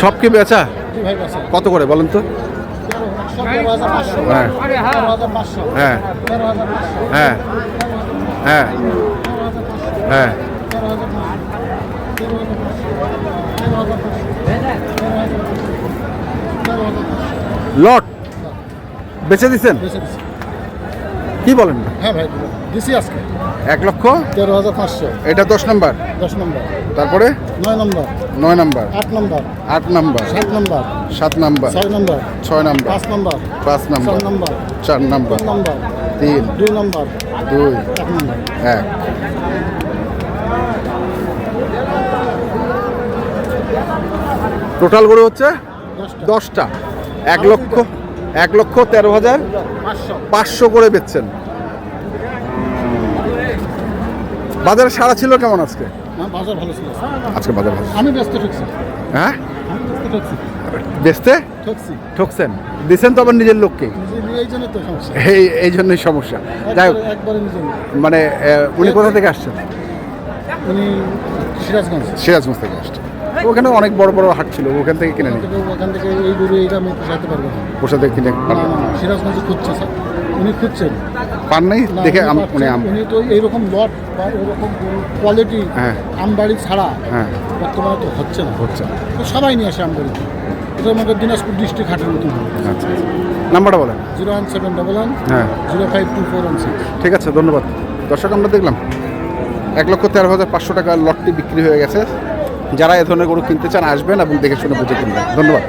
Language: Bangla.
সব কি বেচা? কত করে বলেন তো? হ্যাঁ। হ্যাঁ। হ্যাঁ। হ্যাঁ। হ্যাঁ। লট। বেচে দিচ্ছেন কি বলেন? হ্যাঁ ভাই দিছি আজকে। এক লক্ষ? তেরো হাজার পাঁচশো। এটা দশ নাম্বার? দশ নম্বর। তারপরে? নয় নম্বর। নয় নাম্বার। আট নম্বর। আট নাম্বার। সাত নম্বর। সাত নাম্বার। ছয় নম্বর। ছয় নাম্বার। পাঁচ নম্বর। পাঁচ নাম্বার। নম্বর। চার নাম্বার। নম্বর। তিন। দুই নম্বর। দুই। এক নম্বর। এক। টোটাল গরু হচ্ছে দশটা। এক লক্ষ এক লক্ষ তেরো হাজার পাঁচশো করে বেচছেন। বাজারে সারা ছিল কেমন আজকে? বাজার ভালো ছিল। আজকে বাজার ভালো। আমি ব্যস্ত ঠকছি। হ্যাঁ? বেচতে ঠকছি। ঠকছেন। দিচ্ছেন তো আবার নিজের লোককে? এই এই জন্যই সমস্যা। যাই হোক। মানে উনি কোথা থেকে আসছেন? উনি সিরাজগঞ্জ। সিরাজগঞ্জ থেকে আসছেন। ওখানে অনেক বড় বড় হাট ছিল ওখান থেকে কিনে নিন ওখান থেকে এই গরু এই দামে পোষাতে পারব না। পোষা থেকে কিনে না, সিরাজগঞ্জে খুঁজছে স্যার। উনি খুঁজছেন। পান নাই? দেখে উনি আম- উনি আম উনি তো এইরকম লট বা এরকম কোয়ালিটি হ্যাঁ। আমবাড়ি ছাড়া হ্যাঁ। বর্তমানে তো হচ্ছে না। হচ্ছে তো সবাই নিয়ে আসে আমবাড়ি এটা আমাদের দিনাজপুর ডিস্ট্রিক্ট হাটের মতন আচ্ছা। নাম্বারটা বলেন। Zero one seven double one হ্যাঁ। Zero five two four one six. ঠিক আছে ধন্যবাদ। দর্শক আমরা দেখলাম। এক লক্ষ তেরো হাজার পাঁচশো টাকার লটটি বিক্রি হয়ে গেছে। যারা এ ধরনের গরু কিনতে চান আসবেন এবং দেখে শুনে বুঝে কিনবেন। ধন্যবাদ।